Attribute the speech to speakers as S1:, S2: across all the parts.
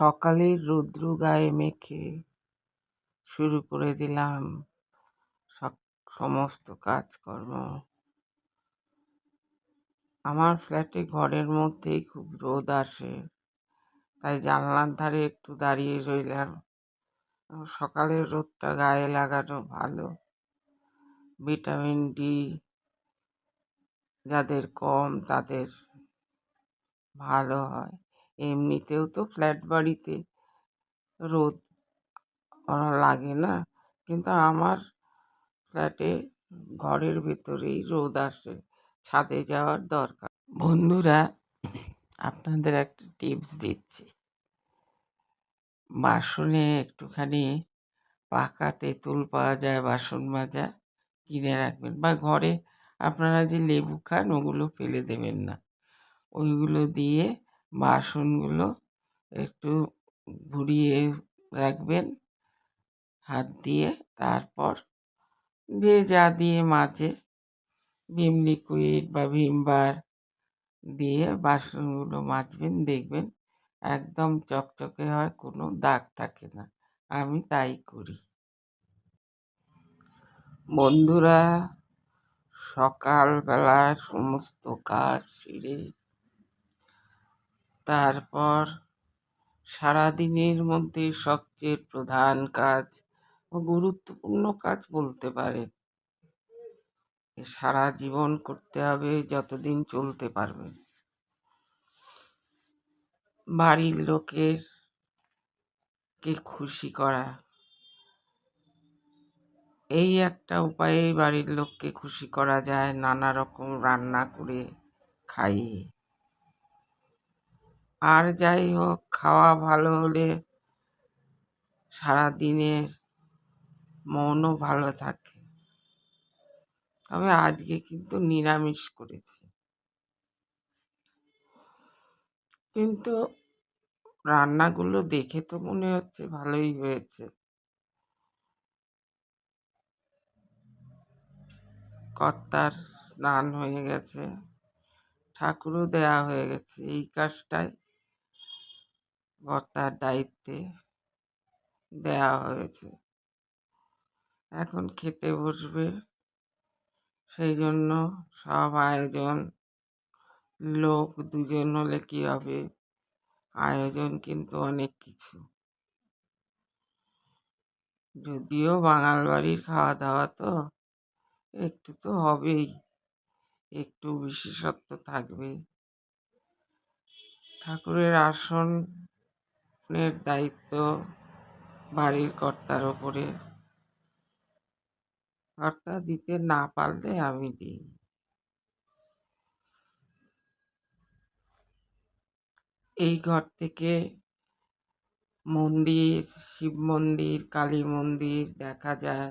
S1: সকালের রৌদ্র গায়ে মেখে শুরু করে দিলাম সমস্ত কাজকর্ম। আমার ফ্ল্যাটে ঘরের মধ্যেই খুব রোদ আসে, তাই জানলার ধারে একটু দাঁড়িয়ে রইলাম। সকালের রোদটা গায়ে লাগানো ভালো। ভিটামিন ডি যাদের কম তাদের ভালো হয়। এমনিতেও তো ফ্ল্যাট বাড়িতে রোদ লাগে না। কিন্তু আমার ফ্ল্যাটে ঘরের ভেতরেই রোদ আসে, ছাদে যাওয়ার দরকার। বন্ধুরা, আপনাদের একটা টিপস দিচ্ছি। বাসনে একটুখানি পাকা তেঁতুল পাওয়া যায়, বাসন মাজা কিনে রাখবেন বা ঘরে আপনারা যে লেবু খান, ওগুলো ফেলে দেবেন না। ওইগুলো দিয়ে বাসনগুলো একটু ঘুরিয়ে রাখবেন। হাত দিয়ে তারপর যে যা দিয়ে মাজে ভিম লিকুইড বা ভিম বার দিয়ে বাসনগুলো মাজবেন, দেখবেন একদম চকচকে হয়, কোনো দাগ থাকে না। আমি তাই করি। বন্ধুরা, সকালবেলার সমস্ত কাজ সেরে তারপর সারাদিনের মধ্যে সবচেয়ে প্রধান কাজ ও গুরুত্বপূর্ণ কাজ বলতে পারেন। সারা জীবন করতে হবে যতদিন চলতে পারবেন বাড়ির লোকের কে খুশি করা। এই একটা উপায়ে বাড়ির লোককে খুশি করা যায়, নানা রকম রান্না করে খাইয়ে। আর যাই হোক, খাওয়া ভালো হলে সারা দিনের মনও ভালো থাকে। তবে আজকে কিন্তু নিরামিষ করেছি। কিন্তু রান্নাগুলো দেখে তো মনে হচ্ছে ভালোই হয়েছে। কর্তার স্নান হয়ে গেছে, ঠাকুরও দেয়া হয়ে গেছে। এই কাজটাই কর্তার দায়িত্বে দেওয়া হয়েছে। এখন খেতে বসবে, সেই জন্য সব আয়োজন, লোক দুজন হলে কী হবে? আয়োজন কিন্তু অনেক কিছু। যদিও বাঙাল বাড়ির খাওয়া দাওয়া তো একটু তো হবেই, একটু বিশেষত্ব থাকবে। ঠাকুরের আসনের দায়িত্ব বাড়ির কর্তার ওপরে। কর্তা দিতে না পারলে আমি দিই। এই ঘর থেকে মন্দির, শিব মন্দির, কালী মন্দির দেখা যায়।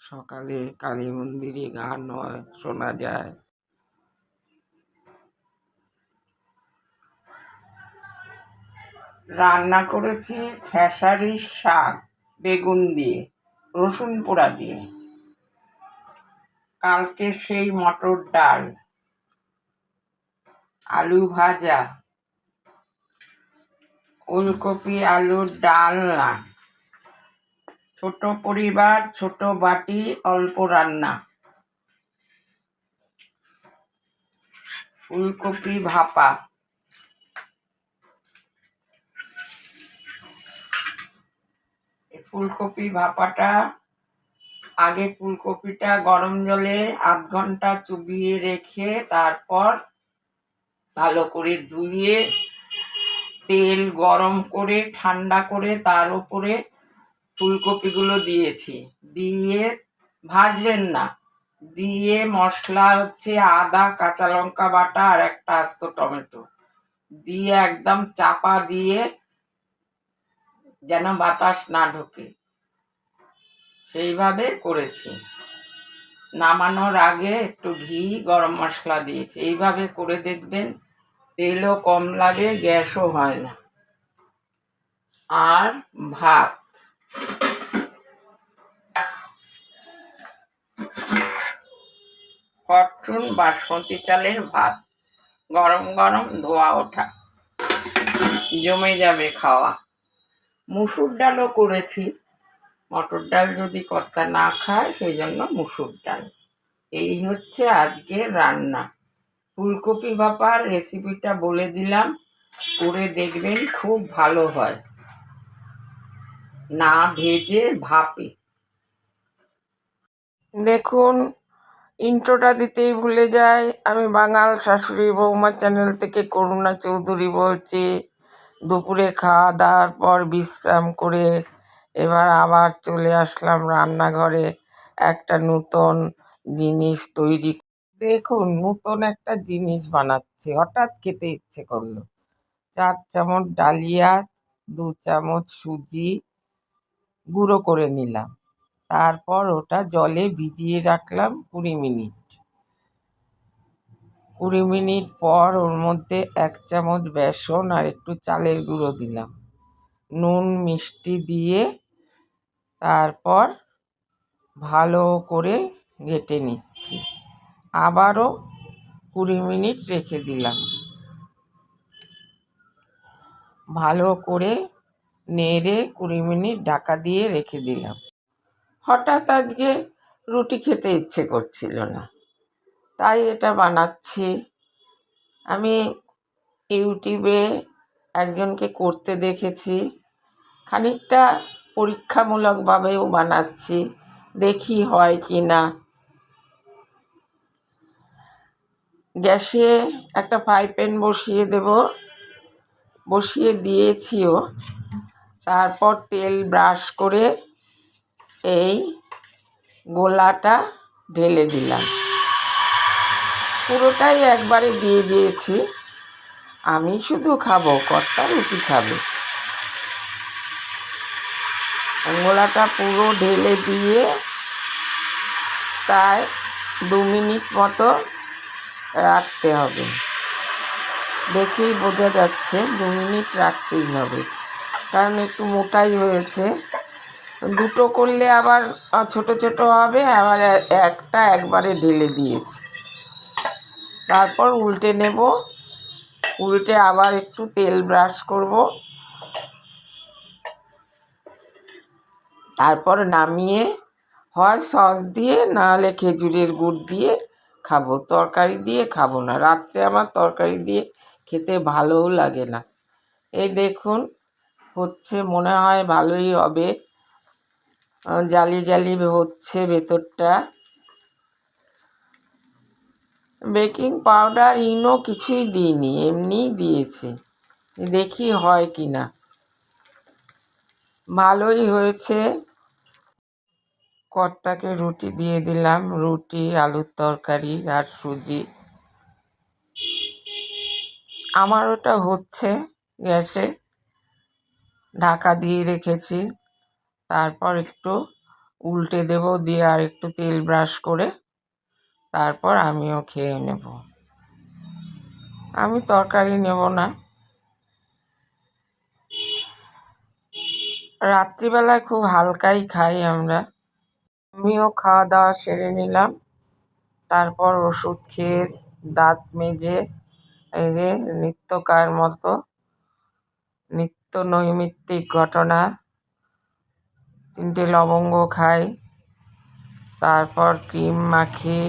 S1: সকালে কালী মন্দিরে গান হয়, শোনা যায়। রান্না করেছি খেসারির শাক, বেগুন দিয়ে, রসুন পোড়া দিয়ে। কালকে সেই মটর ডাল, আলু ভাজা, ওলকপি আলুর ডালনা, ছোট পরিবার, ছোট বাটি, অল্প রান্না। ফুলকপি ভাপা। ফুলকপি ভাপাটা, আগে ফুলকপিটা গরম জলে আধ ঘণ্টা চুবিয়ে রেখে তারপর ভালো করে ধুয়ে তেল গরম করে, ঠান্ডা করে তার উপরে ফুলকপিগুলো দিয়েছি। দিয়ে ভাজবেন না। দিয়ে মশলা হচ্ছে আদা, কাঁচা লঙ্কা বাটা আর একটা আস্ত টমেটো। দিয়ে একদম চাপা দিয়ে যেন বাতাস না ঢোকে। সেইভাবে করেছি। নামানোর আগে একটু ঘি, গরম মশলা দিয়েছি। এইভাবে করে দেখবেন তেলও কম লাগে, গ্যাসও হয় না। আর ভাত। ফরচুন বাসমতি চালের ভাত। গরম গরম ধোয়া ওঠা। জমে যাবে খাওয়া। মুসুর ডালও করেছি। মটর ডাল যদি কর্তা না খায় সেই জন্য মুসুর ডাল। এই হচ্ছে আজকে রান্না। ফুলকপি ভাপার রেসিপিটা বলে দিলাম, করে দেখবেন খুব ভালো হয়। না ভেজে ভাপে। দেখুন ইন্ট্রোটা দিতেই ভুলে যাই। আমি বাঙাল শাশুড়ি বৌমা চ্যানেল থেকে করুণা চৌধুরী বলছি। দুপুরে খাওয়া দাওয়ার পর বিশ্রাম করে এবার আবার চলে আসলাম রান্নাঘরে। একটা নতুন জিনিস তৈরি দেখুন, নতুন একটা জিনিস বানাচ্ছি। হঠাৎ খেতে ইচ্ছে করল। চার চামচ ডালিয়া, দু চামচ সুজি গুঁড়ো করে নিলাম। তারপর ওটা জলে ভিজিয়ে রাখলাম কুড়ি মিনিট। কুড়ি মিনিট পর ওর মধ্যে এক চামচ বেসন আর একটু চালের গুঁড়ো দিলাম। নুন, মিষ্টি দিয়ে তারপর ভালো করে ঘেটে নিচ্ছি। আবারও কুড়ি মিনিট রেখে দিলাম। ভালো করে নেড়ে কুড়ি মিনিট ঢাকা দিয়ে রেখে দিলাম। হঠাৎ আজকে রুটি খেতে ইচ্ছে করছিল না। তাই এটা বানাচ্ছি। আমি ইউটিউবে একজনকে করতে দেখেছি। খানিকটা পরীক্ষামূলকভাবেও বানাচ্ছি, দেখি হয় কি না গ্যাসে একটা ফ্রাই প্যান বসিয়ে দেব। বসিয়ে দিয়েছিও। তারপর তেল ব্রাশ করে এই গোলাটা ঢেলে দিলাম। পুরোটাই একবারে দিয়ে দিয়েছি। আমি শুধু খাব, কর্তা রুটি খাবে। গোলাটা পুরো ঢেলে দিয়ে প্রায় দু মিনিট মতো রাখতে হবে। দেখেই বোঝা যাচ্ছে দু মিনিট রাখতেই হবে। কারণ একটু মোটাই হয়েছে। দুটো করলে আবার ছোট ছোট হবে, আবার একটা একবারে ঢেলে দিয়েছি। তারপর উল্টে নেব। উল্টে আবার একটু তেল ব্রাশ করব। তারপর নামিয়ে হয় সস দিয়ে, নাহলে খেজুরের গুড় দিয়ে খাব। তরকারি দিয়ে খাব না। রাত্রে আমার তরকারি দিয়ে খেতে ভালোও লাগে না। এই দেখুন, হচ্ছে মনে হয় ভালোই হবে। জালি জালি হচ্ছে ভেতরটা। বেকিং পাউডার ইনো কিছুই দিইনি, এমনিই দিয়েছি। দেখি হয় কি না ভালোই হয়েছে। কর্তাকে রুটি দিয়ে দিলাম, রুটি, আলুর তরকারি আর সুজি। আমার ওটা হচ্ছে গ্যাসে ঢাকা দিয়ে রেখেছি। তারপর একটু উল্টে দেব দিয়ে আর একটু তেল ব্রাশ করে তারপর আমিও খেয়ে নেব। আমি তরকারি নেব না। রাত্রিবেলায় খুব হালকাই খাই আমরা। আমিও খাওয়া দাওয়া সেরে নিলাম। তারপর ওষুধ খেয়ে দাঁত মেজে এই যে নিত্যকার মতো নিত্য নৈমিত্তিক ঘটনা, তিনটে লবঙ্গ খাই, তারপর ক্রিম মাখি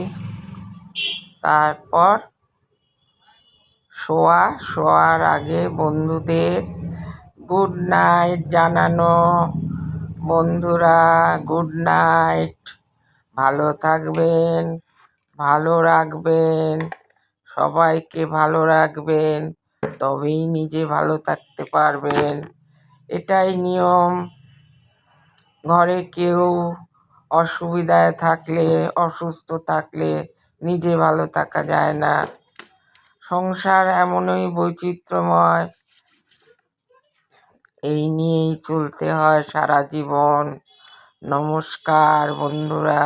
S1: তারপর শোয়া, শোয়ার আগে বন্ধুদের গুড নাইট জানানো। বন্ধুরা গুড নাইট ভালো থাকবেন, ভালো রাখবেন, সবাইকে ভালো রাখবেন, তবেই নিজে ভালো থাকতে পারবেন। এটাই নিয়ম। ঘরে কেউ অসুবিধায় থাকলে, অসুস্থ থাকলে নিজে ভালো থাকা যায় না। সংসার এমনই বৈচিত্র্যময়। এই নিয়েই চলতে হয় সারা জীবন। নমস্কার বন্ধুরা।